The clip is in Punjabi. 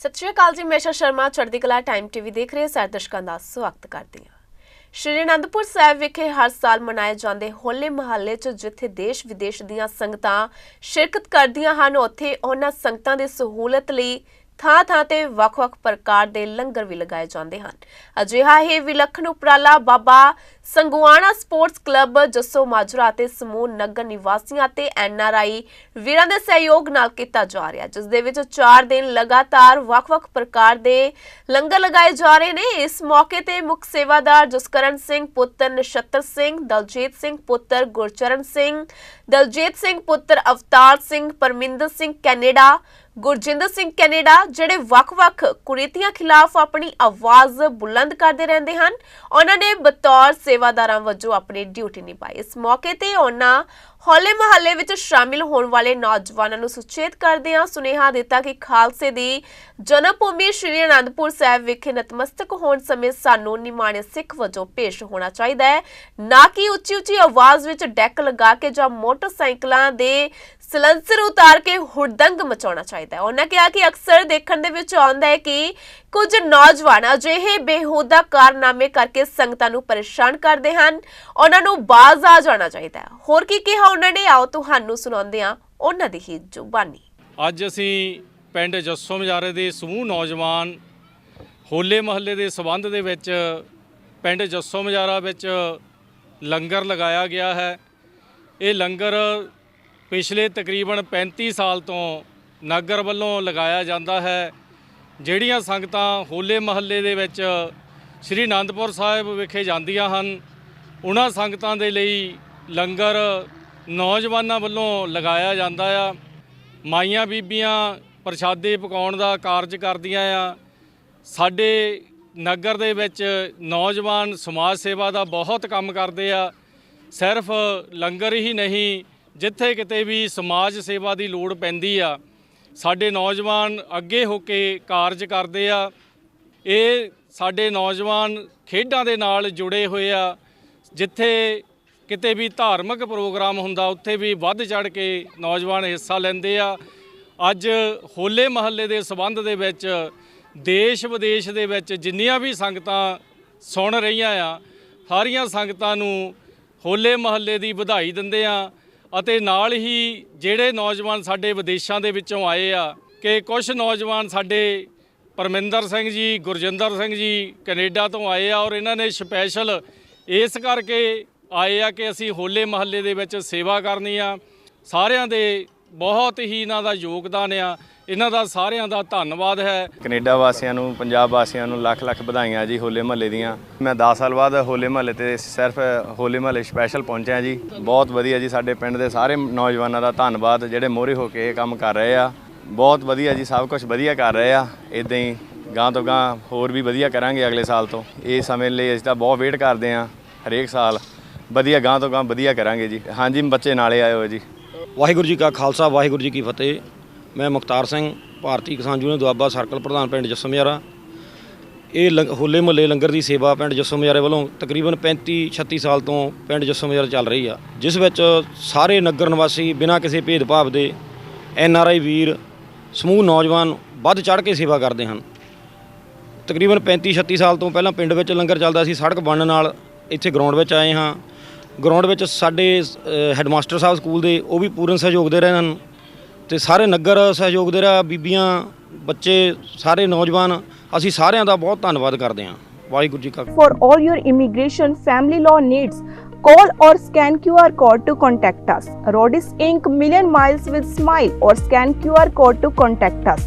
ਸਤਿ ਸ਼੍ਰੀ ਅਕਾਲ ਜੀ ਮੇਸ਼ਾ ਸ਼ਰਮਾ, ਚੜ੍ਹਦੀ ਕਲਾ ਟਾਈਮ ਟੀਵੀ ਦੇਖ ਰਹੇ ਸਾਰੇ ਦਰਸ਼ਕਾਂ ਦਾ ਸਵਾਗਤ ਕਰਦੀ ਹਾਂ। ਸ਼੍ਰੀ ਅਨੰਦਪੁਰ ਸਾਹਿਬ ਵਿਖੇ ਹਰ ਸਾਲ ਮਨਾਏ ਜਾਂਦੇ ਹੋਲੇ ਮਹੱਲੇ 'ਚ ਜਿੱਥੇ ਦੇਸ਼ ਵਿਦੇਸ਼ ਦੀਆਂ ਸੰਗਤਾਂ ਸ਼ਿਰਕਤ ਕਰਦੀਆਂ ਹਨ, ਉੱਥੇ ਉਹਨਾਂ ਸੰਗਤਾਂ ਦੀ ਸਹੂਲਤ ਲਈ ਥਾਂ ਥਾਂ ਤੇ ਵੱਖ-ਵੱਖ ਪ੍ਰਕਾਰ ਦੇ ਲੰਗਰ ਵੀ ਲਗਾਏ ਜਾਂਦੇ ਹਨ। ਅਜਿਹਾ ਹੀ ਵਿਲੱਖਣ ਉਪਰਾਲਾ ਬਾਬਾ ਸੰਗਵਾਣਾ ਸਪੋਰਟਸ ਕਲੱਬ, ਜੱਸੋ ਮਾਜਰਾ ਅਤੇ ਸਮੂਹ ਨਗਰ ਨਿਵਾਸੀਆਂ ਤੇ ਐਨਆਰਆਈ ਵੀਰਾਂ ਦੇ ਸਹਿਯੋਗ ਨਾਲ ਕੀਤਾ ਜਾ ਰਿਹਾ ਜਿਸ ਦੇ ਵਿੱਚ 4 ਦਿਨ ਲਗਾਤਾਰ ਵੱਖ-ਵੱਖ ਪ੍ਰਕਾਰ ਦੇ ਲੰਗਰ ਲਗਾਏ ਜਾ ਰਹੇ ਨੇ। ਇਸ ਮੌਕੇ ਤੇ ਮੁੱਖ ਸੇਵਾਦਾਰ ਜਸਕਰਨ ਸਿੰਘ, ਪੁੱਤਰ ਨਛੱਤਰ ਸਿੰਘ, ਦਲਜੀਤ ਸਿੰਘ, ਪੁੱਤਰ ਗੁਰਚਰਨ ਸਿੰਘ, ਦਲਜੀਤ ਸਿੰਘ, ਪੁੱਤਰ ਅਵਤਾਰ ਸਿੰਘ, ਪਰਮਿੰਦਰ ਸਿੰਘ ਕੈਨੇਡਾ ਗੁਰਜਿੰਦਰ ਸਿੰਘ ਕੈਨੇਡਾ, ਜਿਹੜੇ ਵੱਖ-ਵੱਖ ਕੁਰੀਤੀਆਂ ਖਿਲਾਫ ਆਪਣੀ ਆਵਾਜ਼ ਬੁਲੰਦ ਕਰਦੇ ਰਹਿੰਦੇ ਹਨ, ਉਹਨਾਂ ਨੇ ਬਤੌਰ ਸੇਵਾਦਾਰਾਂ ਵਜੋਂ ਆਪਣੀ ਡਿਊਟੀ ਨਿਭਾਈ। ਇਸ ਮੌਕੇ ਤੇ ਉਹਨਾਂ ਹੋਲੇ ਮਹੱਲੇ ਵਿੱਚ ਸ਼ਾਮਿਲ ਹੋਣ ਵਾਲੇ ਨੌਜਵਾਨਾਂ ਨੂੰ ਸੁਚੇਤ ਕਰਦਿਆਂ ਸੁਨੇਹਾ ਦਿੱਤਾ ਕਿ ਖਾਲਸੇ ਦੀ ਜਨਮ ਭੂਮੀ ਸ਼੍ਰੀ ਅਨੰਦਪੁਰ ਸਾਹਿਬ ਵਿਖੇ ਨਤਮਸਤਕ ਹੋਣ ਸਮੇਂ ਸਾਨੂੰ ਨਿਮਾਣੇ ਸਿੱਖ ਵਜੋਂ ਪੇਸ਼ ਹੋਣਾ ਚਾਹੀਦਾ ਹੈ। ਨਾ ਕਿ ਉੱਚੀ ਉੱਚੀ ਆਵਾਜ਼ ਵਿੱਚ ਡੈਕ ਲਗਾ ਕੇ ਜਾਂ ਮੋਟਰਸਾਈਕਲਾਂ ਦੇ ਸਲੈਂਸਰ ਉਤਾਰ ਕੇ ਹੁੜਦੰਗ ਮਚਾਉਣਾ ਚਾਹੀਦਾ ਹੈ। ਉਹਨਾਂ ਕਿਹਾ ਕਿ ਅਕਸਰ ਦੇਖਣ ਦੇ ਵਿੱਚ ਆਉਂਦਾ ਹੈ ਕਿ ਕੁਝ ਨੌਜਵਾਨ ਅਜਿਹੇ ਬੇਹੂਦਾ ਕਾਰਨਾਮੇ ਕਰਕੇ ਸੰਗਤਾਂ ਨੂੰ ਪਰੇਸ਼ਾਨ ਕਰਦੇ ਹਨ। ਉਹਨਾਂ ਨੂੰ ਬਾਜ਼ ਆ ਜਾਣਾ ਚਾਹੀਦਾ ਹੈ। ਹੋਰ ਕੀ ਕਿਹਾ ਉਹਨਾਂ ਨੇ? ਆਓ ਤੁਹਾਨੂੰ ਸੁਣਾਉਂਦੇ ਹਾਂ ਉਹਨਾਂ ਦੀ ਹੀ ਜ਼ੁਬਾਨੀ। ਅੱਜ ਅਸੀਂ ਪਿੰਡ ਜੱਸੋ ਮਜਾਰੇ ਦੇ ਸਮੂਹ ਨੌਜਵਾਨ ਹੋਲੇ ਮਹੱਲੇ ਦੇ ਸਬੰਧ ਦੇ ਵਿੱਚ ਪਿੰਡ ਜੱਸੋ ਮਜਾਰਾ ਵਿੱਚ ਲੰਗਰ ਲਗਾਇਆ ਗਿਆ ਹੈ। ਇਹ ਲੰਗਰ ਪਿਛਲੇ ਤਕਰੀਬਨ 35 ਸਾਲ ਤੋਂ ਨਗਰ ਵੱਲੋਂ ਲਗਾਇਆ ਜਾਂਦਾ ਹੈ। ਜਿਹੜੀਆਂ ਸੰਗਤਾਂ ਹੋਲੇ ਮਹੱਲੇ ਦੇ ਵਿੱਚ ਸ੍ਰੀ ਅਨੰਦਪੁਰ ਸਾਹਿਬ ਵਿਖੇ ਜਾਂਦੀਆਂ ਹਨ, ਉਹਨਾਂ ਸੰਗਤਾਂ ਦੇ ਲਈ ਲੰਗਰ ਨੌਜਵਾਨਾਂ ਵੱਲੋਂ ਲਗਾਇਆ ਜਾਂਦਾ ਆ। ਮਾਈਆਂ ਬੀਬੀਆਂ ਪ੍ਰਸ਼ਾਦੇ ਪਕਾਉਣ ਦਾ ਕਾਰਜ ਕਰਦੀਆਂ ਆ। ਸਾਡੇ ਨਗਰ ਦੇ ਵਿੱਚ ਨੌਜਵਾਨ ਸਮਾਜ ਸੇਵਾ ਦਾ ਬਹੁਤ ਕੰਮ ਕਰਦੇ ਆ। ਸਿਰਫ ਲੰਗਰ ਹੀ ਨਹੀਂ ਜਿੱਥੇ ਕਿਤੇ ਵੀ ਸਮਾਜ ਸੇਵਾ ਦੀ ਲੋੜ ਪੈਂਦੀ ਆ, ਸਾਡੇ ਨੌਜਵਾਨ ਅੱਗੇ ਹੋ ਕੇ ਕਾਰਜ ਕਰਦੇ ਆ। ਇਹ ਸਾਡੇ ਨੌਜਵਾਨ ਖੇਡਾਂ ਦੇ ਨਾਲ ਜੁੜੇ ਹੋਏ ਆ। ਜਿੱਥੇ ਕਿਤੇ ਵੀ ਧਾਰਮਿਕ ਪ੍ਰੋਗਰਾਮ ਹੁੰਦਾ, ਉੱਥੇ ਵੀ ਵੱਧ ਚੜ ਕੇ ਨੌਜਵਾਨ ਹਿੱਸਾ ਲੈਂਦੇ ਆ। ਅੱਜ ਹੋਲੇ ਮਹੱਲੇ ਦੇ ਸਬੰਧ ਦੇ ਵਿੱਚ, ਦੇਸ਼ ਵਿਦੇਸ਼ ਦੇ ਵਿੱਚ ਜਿੰਨੀਆਂ ਵੀ ਸੰਗਤਾਂ ਸੁਣ ਰਹੀਆਂ ਆ, ਸਾਰੀਆਂ ਸੰਗਤਾਂ ਨੂੰ ਹੋਲੇ ਮਹੱਲੇ ਦੀ ਵਧਾਈ ਦਿੰਦੇ ਆ। ਅਤੇ ਨਾਲ ਹੀ ਜਿਹੜੇ ਨੌਜਵਾਨ ਸਾਡੇ ਵਿਦੇਸ਼ਾਂ ਦੇ ਵਿੱਚੋਂ ਆਏ ਆ, ਕਿ ਕੁਝ ਨੌਜਵਾਨ ਸਾਡੇ ਪਰਮਿੰਦਰ ਸਿੰਘ ਜੀ, ਗੁਰਜਿੰਦਰ ਸਿੰਘ ਜੀ ਕੈਨੇਡਾ ਤੋਂ ਆਏ ਆ ਔਰ ਇਹਨਾਂ ਨੇ ਸਪੈਸ਼ਲ ਇਸ ਕਰਕੇ ਆਏ ਆ ਕਿ ਅਸੀਂ ਹੋਲੇ ਮਹੱਲੇ ਦੇ ਵਿੱਚ ਸੇਵਾ ਕਰਨੀ ਆ। ਸਾਰਿਆਂ ਦੇ ਬਹੁਤ ਹੀ ਇਹਨਾਂ ਦਾ ਯੋਗਦਾਨ ਆ। ਇਹਨਾਂ ਦਾ ਸਾਰਿਆਂ ਦਾ ਧੰਨਵਾਦ ਹੈ। ਕੈਨੇਡਾ ਵਾਸੀਆਂ ਨੂੰ ਪੰਜਾਬ ਵਾਸੀਆਂ ਨੂੰ ਲੱਖ ਲੱਖ ਵਧਾਈਆਂ ਜੀ ਹੋਲੇ ਮਹੱਲੇ ਦੀਆਂ। ਮੈਂ 10 ਸਾਲ ਬਾਅਦ ਹੋਲੇ ਮਹੱਲੇ ਤੇ ਸਿਰਫ ਹੋਲੇ ਮਹੱਲੇ ਸਪੈਸ਼ਲ ਪਹੁੰਚਿਆ ਜੀ। ਬਹੁਤ ਵਧੀਆ ਜੀ ਸਾਡੇ ਪਿੰਡ ਦੇ ਸਾਰੇ ਨੌਜਵਾਨਾਂ ਦਾ ਧੰਨਵਾਦ ਜਿਹੜੇ ਮੋਹਰੇ ਹੋ ਕੇ ਇਹ ਕੰਮ ਕਰ ਰਹੇ ਆ। ਬਹੁਤ ਵਧੀਆ ਜੀ ਸਭ ਕੁਝ ਵਧੀਆ ਕਰ ਰਹੇ ਆ। ਇਦਾਂ ਹੀ ਗਾਂ ਤੋਂ ਗਾਂ ਹੋਰ ਵੀ ਵਧੀਆ ਕਰਾਂਗੇ ਅਗਲੇ ਸਾਲ ਤੋਂ। ਇਹ ਸਮੇਂ ਲਈ ਅਸੀਂ ਤਾਂ ਬਹੁਤ ਵੇਟ ਕਰਦੇ ਆ ਹਰੇਕ ਸਾਲ। ਵਧੀਆ ਗਾਂ ਤੋਂ ਗਾਂ ਵਧੀਆ ਕਰਾਂਗੇ ਜੀ। ਹਾਂਜੀ ਬੱਚੇ ਨਾਲੇ ਆਏ ਹੋਏ ਜੀ। ਵਾਹਿਗੁਰੂ ਜੀ ਕਾ ਖਾਲਸਾ ਵਾਹਿਗੁਰੂ ਜੀ ਕੀ ਫਤਿਹ। ਮੈਂ ਮੁਖਤਾਰ ਸਿੰਘ, ਭਾਰਤੀ ਕਿਸਾਨ ਯੂਨੀਅਨ ਦੁਆਬਾ ਸਰਕਲ ਪ੍ਰਧਾਨ ਪਿੰਡ ਜਸਮਿਆਰਾ। ਇਹ ਲੰਗ- ਹੋਲੇ ਮਹੱਲੇ ਲੰਗਰ ਦੀ ਸੇਵਾ ਪਿੰਡ ਜਸਮਿਆਰੇ ਵੱਲੋਂ ਤਕਰੀਬਨ 35 36 ਸਾਲ ਤੋਂ ਪਿੰਡ ਜਸਮਿਆਰਾ ਚੱਲ ਰਹੀ ਆ, ਜਿਸ ਵਿੱਚ ਸਾਰੇ ਨਗਰ ਨਿਵਾਸੀ ਬਿਨਾਂ ਕਿਸੇ ਭੇਦਭਾਵ ਦੇ ਐਨ ਆਰ ਆਈ ਵੀਰ, ਸਮੂਹ ਨੌਜਵਾਨ ਵੱਧ ਚੜ੍ਹ ਕੇ ਸੇਵਾ ਕਰਦੇ ਹਨ। ਤਕਰੀਬਨ 35 36 ਸਾਲ ਤੋਂ ਪਹਿਲਾਂ ਪਿੰਡ ਵਿੱਚ ਲੰਗਰ ਚੱਲਦਾ ਸੀ, ਸੜਕ ਬਣਨ ਨਾਲ ਇੱਥੇ ਗਰਾਊਂਡ ਵਿੱਚ ਆਏ ਹਾਂ। ਗਰਾਊਂਡ ਵਿੱਚ ਸਾਡੇ ਹੈਡਮਾਸਟਰ ਸਾਹਿਬ ਸਕੂਲ ਦੇ, ਉਹ ਵੀ ਪੂਰਨ ਸਹਿਯੋਗ ਦੇ ਰਹੇ ਹਨ। ਤੇ ਸਾਰੇ ਨਗਰ ਸਹਿਯੋਗ ਦੇ ਰਿਹਾ ਬੀਬੀਆਂ ਬੱਚੇ ਸਾਰੇ ਨੌਜਵਾਨ ਅਸੀਂ ਸਾਰਿਆਂ ਦਾ ਬਹੁਤ ਧੰਨਵਾਦ ਕਰਦੇ ਹਾਂ ਵਾਹਿਗੁਰੂ ਜੀ ਕਾ For all your immigration family law needs, call or scan QR code to contact us. Rodis Inc. Million Miles with Smile or scan QR code to contact us.